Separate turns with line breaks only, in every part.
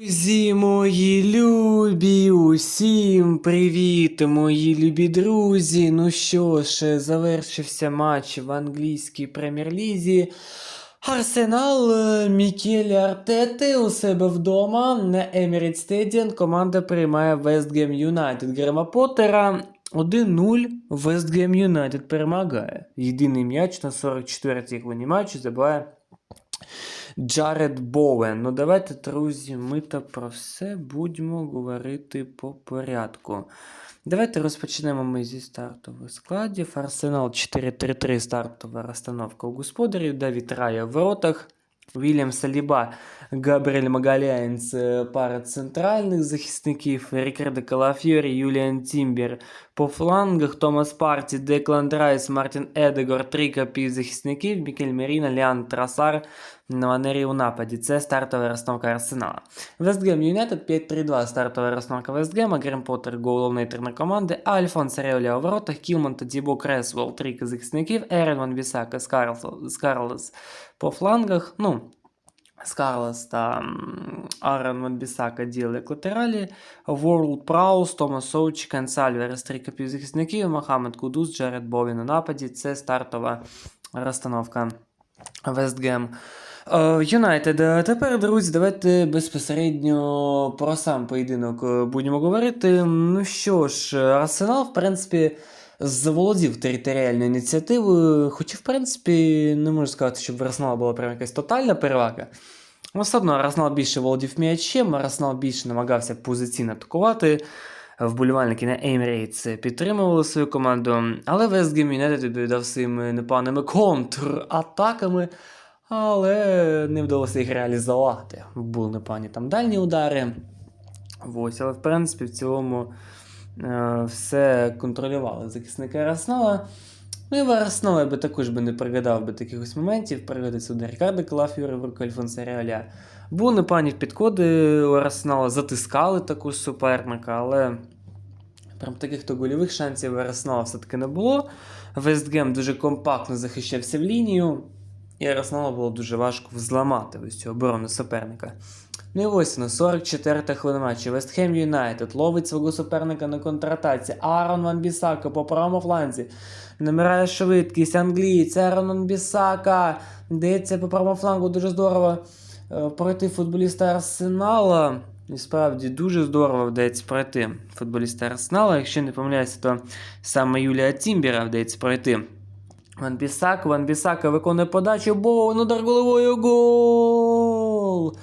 Друзі, мої любі, усім привіт, мої любі друзі. Ну що ж, завершився матч в англійській прем'єр-лізі. Арсенал е, Мікелі Артети у себе вдома на Emirates Stadium команда приймає Ham United Грема Поттера. 1-0 West Ham United перемагає. Єдиний м'яч на 44-й хвилині матчу забиває Джаред Боуен. Ну давайте, друзі, ми то про все будемо говорити по порядку. Давайте розпочнемо ми зі стартових складів. Арсенал 4-3-3 стартова розстановка у господарів. Давід Рая в воротах. Вільям Саліба, Габріель Магаляєнц, е, пара центральних захисників, Рікардо Калафьорі, Юліан Тімбір по флангах, Томас Парті, Деклан Райс, Мартін Едегор, трійка півзахисників, Мікель Меріна, Ліан Трасар манері у нападі. Це стартова розстановка Арсенала. Вестгем Юнайтед 5-3-2 стартова розстановка Вестгема, Грем Поттер головний тренер команди, Альфонс Реоля у воротах, Кілман та Дібо Кресвелл, трійка захисників, Ерен Ван Бісака, Скарлес по флангах, ну, Скарлес та Арен Ван Бісака діли як Ворлд Праус, Томас Соуч, Кансальверес, трійка півзахисників, Мохамед Кудус, Джеред Бовін у нападі. Це стартова розстановка Вестгем. Е, Юнайтед. Е, Тепер, друзі, давайте безпосередньо про сам поєдинок е, будемо говорити. Ну що ж, Арсенал, в принципі, заволодів територіальною ініціативою, хоча, в принципі, не можу сказати, щоб в Арсенала була прям якась тотальна перевага. Ну, все одно Арсенал більше володів м'ячем, Арсенал більше намагався позиційно атакувати. Вболівальники на Emirates підтримували свою команду, але Ham United відповідав своїми непоганими контратаками, але не вдалося їх реалізувати. Були непогані там дальні удари. Ось, але в принципі в цілому все контролювали захисники Арсенала. Ну і в Арсенала я би також би не пригадав би таких ось моментів. Пригадується до Рікардо Калафіори в руку Альфонса Реаля. Були непогані підходи у Арсенала, затискали також суперника, але прям таких то гольових шансів у все-таки не було. Вестгем дуже компактно захищався в лінію, і Арсеналу було дуже важко взламати ось цю оборону суперника. Ну і ось на 44-та хвилина матчу. Вестхем Юнайтед ловить свого суперника на контратаці. Аарон Ван Бісака по правому фланзі. Набирає швидкість, англієць, Аарон Ван Бісака. Дається по правому флангу дуже здорово е, пройти футболіста Арсенала. І справді дуже здорово вдається пройти футболіста Арсенала. Якщо не помиляюся, то саме Юлія Тімбіра вдається пройти. Ван Бісак, Ван Бісака виконує подачу, Боуен, удар головою, гол!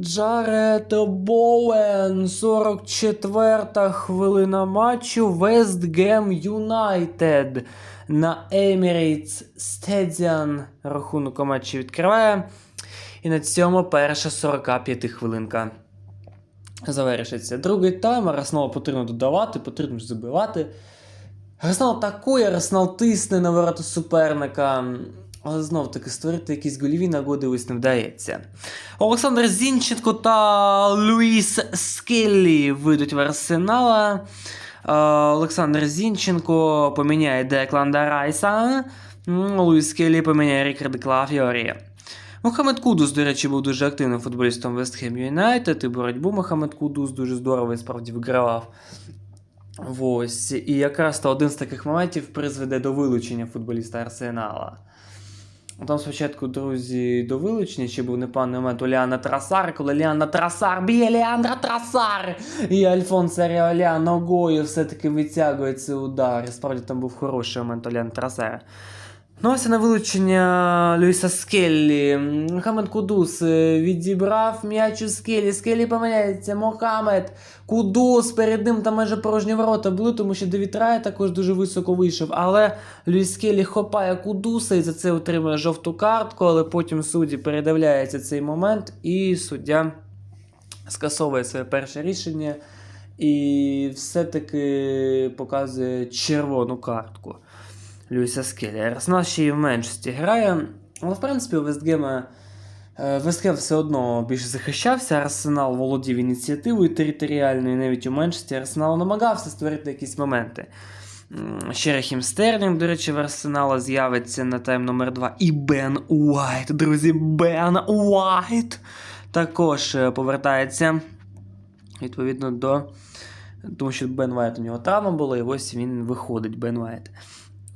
Джаред Боуен, 44-та хвилина матчу, Вест Гем Юнайтед на Emirates Stadium. Рахунок у матчі відкриває. І на цьому перша 45 хвилинка завершиться. Другий тайм, Арсенал потрібно додавати, потрібно забивати. Арсенал атакує, Арсенал тисне на ворота суперника. Але знов таки створити якісь гольові нагоди ось не вдається. Олександр Зінченко та Луїс Скеллі вийдуть в Арсенала. Е, Олександр Зінченко поміняє Декланда Райса. Луїс Скеллі поміняє Рікарда Клафіорі. Мохамед Кудус, до речі, був дуже активним футболістом Вест Хем Юнайтед. І боротьбу Мохамед Кудус дуже здорово і справді вигравав. Ось. І якраз то один з таких моментів призведе до вилучення футболіста Арсенала. Там спочатку, друзі, до вилучення ще був непевний момент у Ліана Трасар, коли Ліана Трасар б'є Ліандра Трасар! І Альфонсо Реоля ногою все-таки витягує цей удар. І справді там був хороший момент у Ліана Трасара. Ну, ось на вилучення Люїса Скеллі. Мохамед Кудус е, відібрав м'яч у Скеллі. Скеллі помиляється. Мохамед Кудус перед ним там майже порожні ворота були, тому що Девід Рай також дуже високо вийшов. Але Люїс Скеллі хопає Кудуса і за це отримує жовту картку, але потім судді передивляється цей момент, і суддя скасовує своє перше рішення і все-таки показує червону картку. Люїса Скелі. Арсенал ще й в меншості грає. Але, в принципі, у Вестгема е, Вестгем все одно більше захищався. Арсенал володів ініціативою територіальною, навіть у меншості Арсенал намагався створити якісь моменти. Ще Рахім Стерлінг, до речі, в Арсенала з'явиться на тайм номер 2 І Бен Уайт, друзі, Бен Уайт. також е, повертається відповідно до. Тому що Бен Вайт у нього травма була, і ось він виходить, Бен Вайт.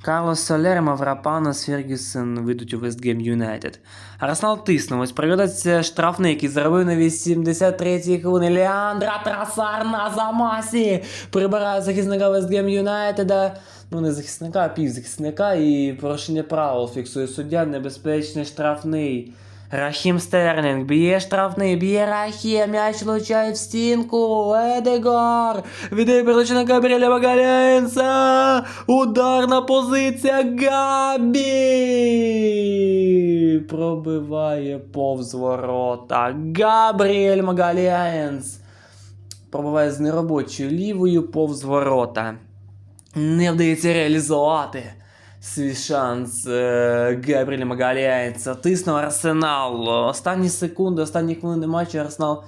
Карлос Солер, Маврапанос, Фергюсон вийдуть у Вестгем Юнайтед. Арсенал тиснув. Ось проведеться штрафний, який заробив на 83-й хвилині. Леандра Трасар на замасі. Прибирає захисника Вестгем Юнайтеда. Ну, не захисника, а півзахисника. І порушення правил фіксує суддя. Небезпечний штрафний. Рахім Стерлінг б'є штрафний, б'є Рахім, м'яч влучає в стінку, Едегор, віддає передачу на Габріеля Магаленса, ударна позиція Габі, пробиває повз ворота, Габріель Магаленс, пробиває з неробочою лівою повз ворота, не вдається реалізувати свій шанс е, Габріеля Магаляєнца. Тиснув Арсенал. Останні секунди, останні хвилини матчу Арсенал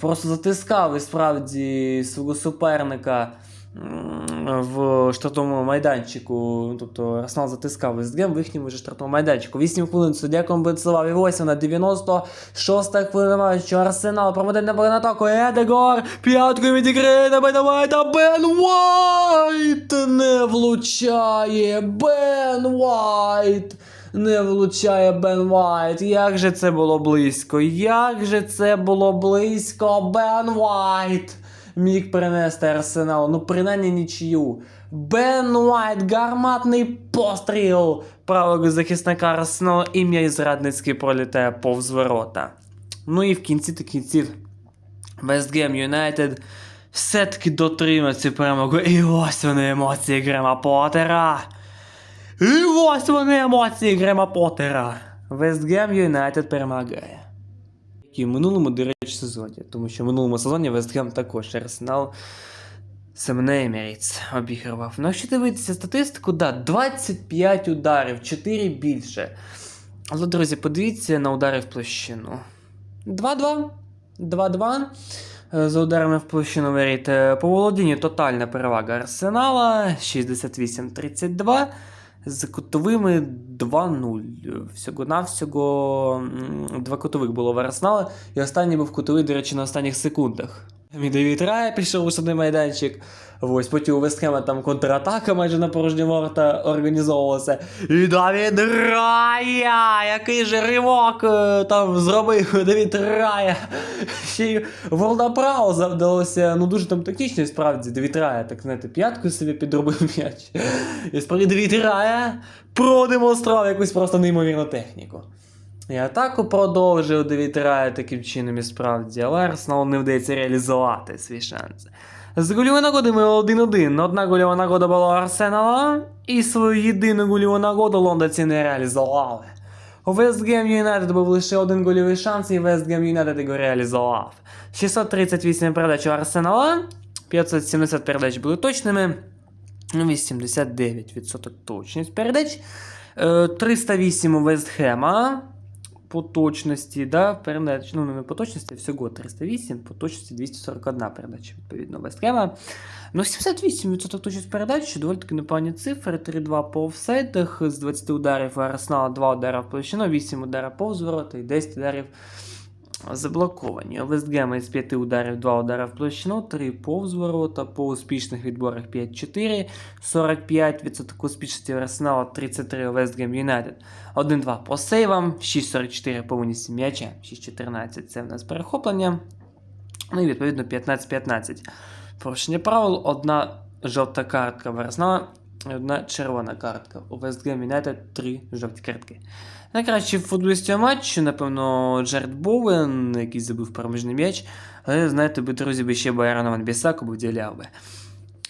просто затискав і справді свого суперника в штрафному майданчику. Тобто Арсенал затискав Вестгем в їхньому вже штрафному майданчику. 8 хвилин суддя компенсував і ось вона 96 хвилина матчу. Арсенал проводить на атаку. Едегор п'яткою відіграє на Бена Вайта. Бен Вайт не влучає. Бен Вайт. Не влучає Бен Вайт. Як же це було близько? Як же це було близько? Бен Вайт міг принести Арсеналу. Ну, принаймні нічию. Бен Уайт, гарматний постріл правого захисника Арсеналу і м'яч зрадницький пролітає повз ворота. Ну і в кінці та кінців Вестгем Юнайтед все-таки дотримав цю перемогу. І ось вони емоції Грема Поттера. І ось вони емоції Грема Поттера. Вестгем Юнайтед перемагає. І в минулому, до речі, сезоні. Тому що в минулому сезоні Вестгем також Арсенал Семене Еміріц обігрував. Ну, якщо дивитися статистику, да, 25 ударів, 4 більше. Але, друзі, подивіться на удари в площину. 2-2. 2-2. Е, За ударами в площину воріт. Е, По володінню тотальна перевага Арсенала 68-32. З кутовими 2-0. Всього-навсього два кутових було в Арсенала. І останній був кутовий, до речі, на останніх секундах. Мій Девід Рая пішов у судний майданчик. Ось потім у Вестхема там контратака майже на порожні ворота організовувалася. І Давід Рая! Який же ривок е, там зробив Давід Рая. Ще й Волдаправо завдалося, ну дуже там тактично, справді Давід Рая, так знаєте, п'яткою собі підробив м'яч. І справді Давід Рая продемонстрував якусь просто неймовірну техніку. І атаку продовжив Девід таким чином і справді, але Арсеналу не вдається реалізувати свій шанс. З гольової нагоди ми 1-1. Одна гольова нагода була Арсенала, і свою єдину гольову нагоду лондонці не реалізували. У Вестгем Юнайтед був лише один гольовий шанс, і Вестгем Юнайтед його реалізував. 638 передач у Арсенала, 570 передач були точними, ну, 89% точність передач. Е, 308 у Вестхема по точності, да, передач, ну не по точності, всього 308, по точності 241 передача, відповідно, Вестрема. Ну, 78% точність передач, доволі таки непогані цифри, 3-2 по офсайдах, з 20 ударів Арсенала 2 удари в площину, 8 ударів повз ворота і 10 ударів заблоковані. У Вестгема із 5 ударів 2 удари в площину, 3 повз ворота, по успішних відборах 5-4, 45% успішності Арсенала, 33 у Вестгем Юнайтед, 1-2 по сейвам, 6-44 по унісі м'яча, 6-14 це в нас перехоплення. Ну і відповідно 15-15. Порушення правил, одна жовта картка в Арсенала, одна червона картка. У Вестгем Юнайтед 3 жовті картки. Найкращий футболіст цього матчу, напевно, Джеред Боуен, який забив переможний м'яч. Але, знаєте, би, друзі, би ще Байрона Ван Бісаку б виділяв би.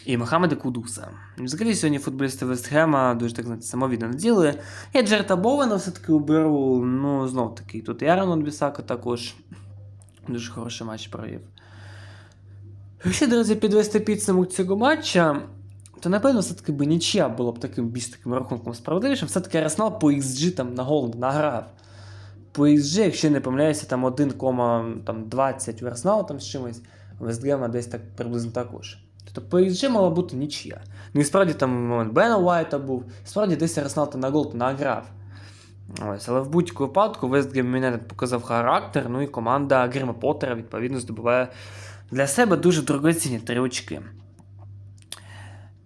І Мохамеда Кудуса. Взагалі сьогодні футболісти Вестхема дуже так знаєте, самовідно наділи. Я Джерета Боуена все-таки уберу. Ну, знов таки, тут і Арон Бісака також дуже хороший матч провів. Якщо, друзі, підвести підсумок цього матча, то напевно все-таки би нічия була б таким більш таким рахунком справедливішим. Все-таки Арсенал по XG там на гол награв. По XG, якщо не помиляюся, там 1,20 у Арсенала там з чимось, Вестгема десь так приблизно також. Тобто по XG мала бути нічия. Ну і справді там момент Бена Уайта був, справді десь Арсенал там на гол награв. Ось, але в будь-якому випадку Вестгем Юнайтед показав характер, ну і команда Грима Поттера, відповідно, здобуває для себе дуже дорогоцінні три очки.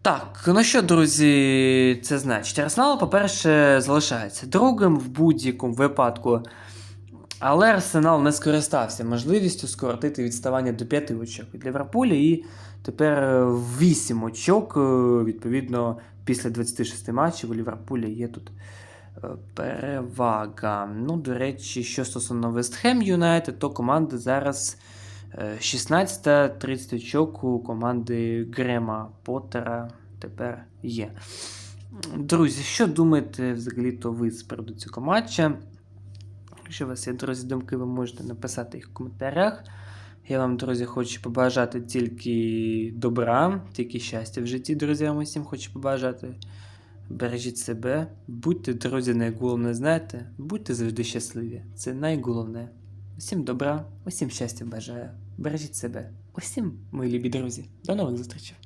Так, ну що, друзі, це значить? Арсенал, по-перше, залишається другим в будь-якому випадку. Але Арсенал не скористався можливістю скоротити відставання до 5 очок від Ліверпуля і тепер 8 очок, е, відповідно, після 26 матчів у Ліверпуля є тут е, перевага. Ну, до речі, що стосовно Вестхем Юнайтед, то команда зараз 16-30 очок у команди Грема Поттера тепер є. Друзі, що думаєте взагалі-то ви з приводу цього матча? Якщо у вас є, друзі, думки, ви можете написати їх в коментарях. Я вам, друзі, хочу побажати тільки добра, тільки щастя в житті, друзі, усім хочу побажати. Бережіть себе, будьте, друзі, найголовне, знаєте, будьте завжди щасливі. Це найголовне. Усім добра, усім щастя бажаю. Бережіть себе. Усім, мої любі друзі. До нових зустрічей.